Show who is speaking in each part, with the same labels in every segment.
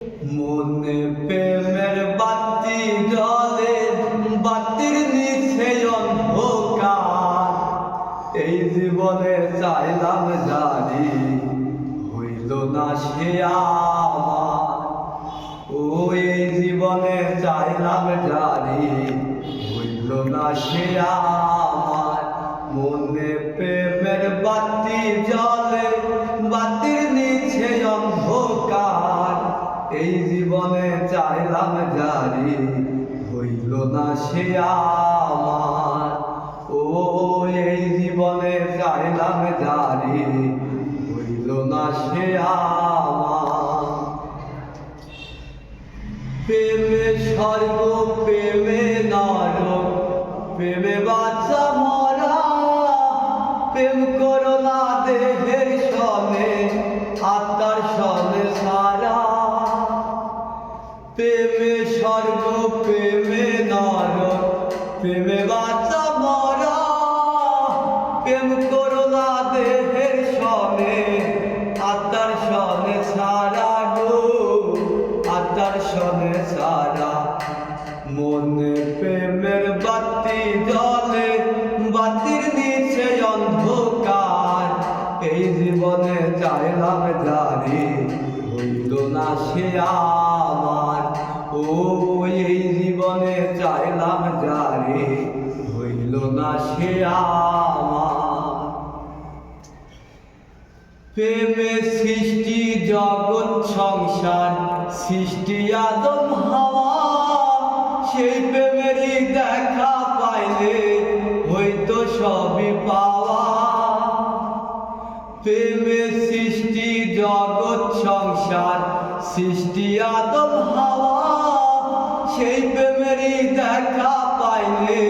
Speaker 1: মনে প্রেমের বাতি জলে বাতির নিচে অন্ধকার। এই জীবনে চাইলাম জানি, হইল না সে আমার। ও, এই জীবনে চাইলাম জানি, হইল না সে আমার। মনে প্রেমের বাতি জলে এই জীবনে চাইলাম জানি, হইল না সে আমার। ও, এই জীবনে চাইলাম জারি হইল না সে আমার। প্রেমে স্বর্গ, প্রেমে নরক প্রেমে স্বর্গ প্রেমে নরক প্রেমে বাচ্চা মরা। প্রেম করো না দেহের সনে, আত্মার সনে সারা গো আত্মার সনে সারা মনে প্রেমের বাতি জলে বাতির নিচে অন্ধকার। এই জীবনে চাইলাম জানি না সে আমার। ও এই জীবনে চাইলাম জানি, হইল না সে আমার। প্রেমে সৃষ্টি, জগৎ, সংসার, সৃষ্টি, আদম, হাওয়া। সেই প্রেমেরই দেখা পাইলে হয়তো সবই পাওয়া প্রেমে সৃষ্টি, জগৎ সংসার, সৃষ্টি আদম, হাওয়া, সেই প্রেমেরই দেখা পাইলে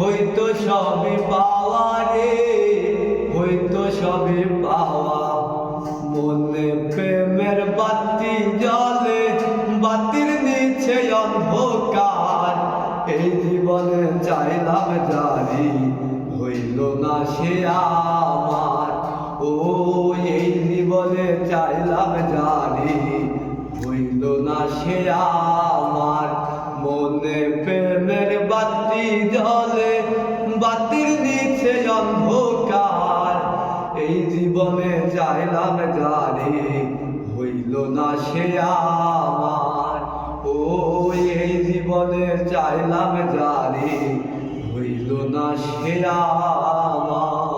Speaker 1: হয়তো সবই পাওয়া রে, হয়তো সবই পাওয়া। মনে প্রেমের বাতি জলে বাতির নিচে অন্ধকার, এই জীবনে চাইলাম জানি, হইল না সে আমার। চাইলাম জানি হইল না সে আমার। মনে প্রেমের বাতি জলে বাতির নিচে অন্ধকার। এই জীবনে চাইলাম জানি হইল না সে আমার। ও, এই জীবনে চাইলাম জানি হইল না সে আমার।